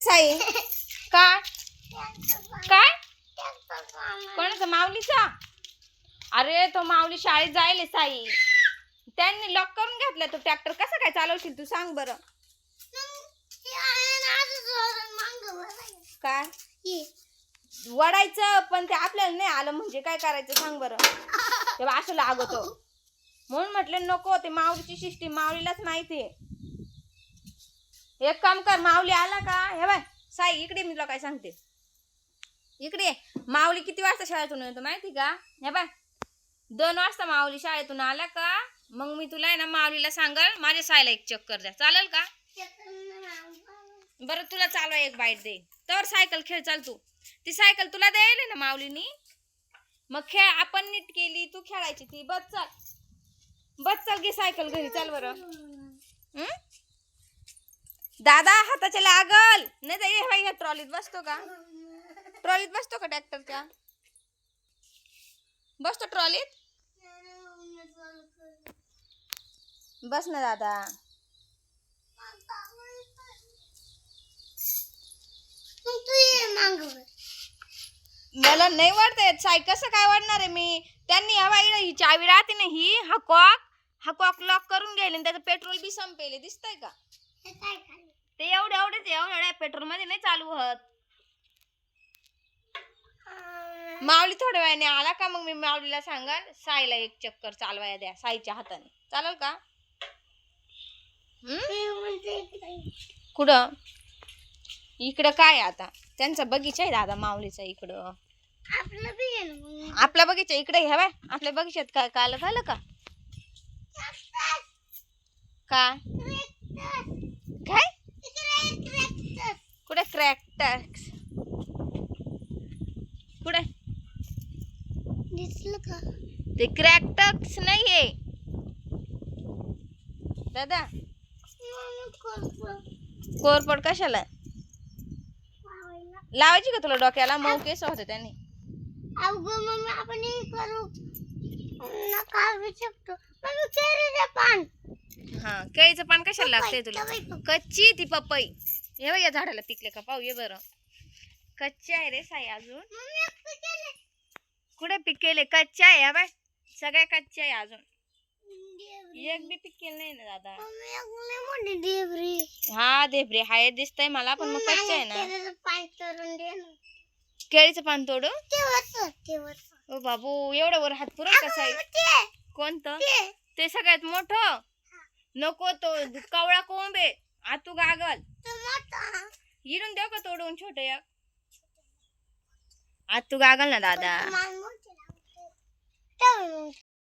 साई. काय? काय? कोणाचा? माऊलीचा? अरे तो माऊली शाळेत जायले साई. त्यांनी लॉक करून घेतला तो ट्रॅक्टर कसा काय चालवशील तू? सांग बरं. काय? वडायचं पण ते आपल्याला नाही आलं म्हणजे काय करायचं? सांग बरं. तेव्हा असं लागतो. म्हणून म्हटलं नको ते माऊलीची शिष्टी माऊलीलाच माहिती आहे एक काम कर माऊली आला का? हे बाय साई इकडे मी तुला काय सांगते. इकडे माऊली किती वाजता शाळेतून येतो माहिती का? हे बाय दोन वाजता माऊली शाळेतून आला का? मग मी तुला आहे ना माऊलीला सांगाल माझ्या साईला एक चक्कर द्या. चालेल का? बरं तुला चालवा एक बाईट दे. तर सायकल खेळ चाल तू. ती सायकल तुला द्यायला ना माऊलीनी? मग खेळ आपण नीट केली तू खेळायची ती. बस चाल. बस चाल घे सायकल घरी चाल बरं. दादा हाताच्या लागल. नाही तर ये बाई ह्या ट्रॉलीत बसतो का? ट्रॉलीत बसतो का ट्रॅक्टरच्या बसतो ट्रॉलीत? बस ना दादा. मला नाही वाटत येत साय कसं काय वाढणार आहे मी? त्यांनी हवा ही चावी राहते ना ही हा कॉक? हा कॉक लॉक करून गेले आणि त्याचं पेट्रोल बी संपेले. दिसतंय का? पेट्रोलमध्ये नाही चालू होत. माऊली थोड्या वेळाने आला का मग मी माऊलीला सांगाल? साईला एक चक्कर चालवाया द्या साईच्या हाताने. चालेल का? कुठं? इकडं काय आता? त्यांचा बगीचा आहे दादा माऊलीचा इकडं. आपला बगीचा. इकडे घ्यावा आपल्या बगीच्यात काय काल झालं का? काय क्रॅक्टक्स कुठे? दिसलं का? ते क्रॅक्टक्स नाहीये. दादा कोरपड कशाला? लावायची का तुला डोक्याला? मऊ केस होते त्यांनी. आपण हे करू. शकतो? पान. हा केळीचं पान कशाला लागतंय तुला. कच्ची ती पपई. हे बघ या झाडाला पिकले का? पाहू ये बरं. कच्ची आहे रे साई अजून. कुठे पिकेले कच्चे आहे बाय. सगळे कच्चे आहे अजून. एक बी पिकेल नाही ना दादा. हा देबरे हाय दिसतंय मला पण मग कच्चे आहे ना. केळीचं पान तोडू. ओ बाबू एवढं वर हात पुरेल का साई मम्मी ते, कोणतं? ते. ते सगळ्यात मोठं? नको तो कवळा कोंबे आतू गागल. इरून देव का तोडून छोटे एक? आतू गागल ना दादा.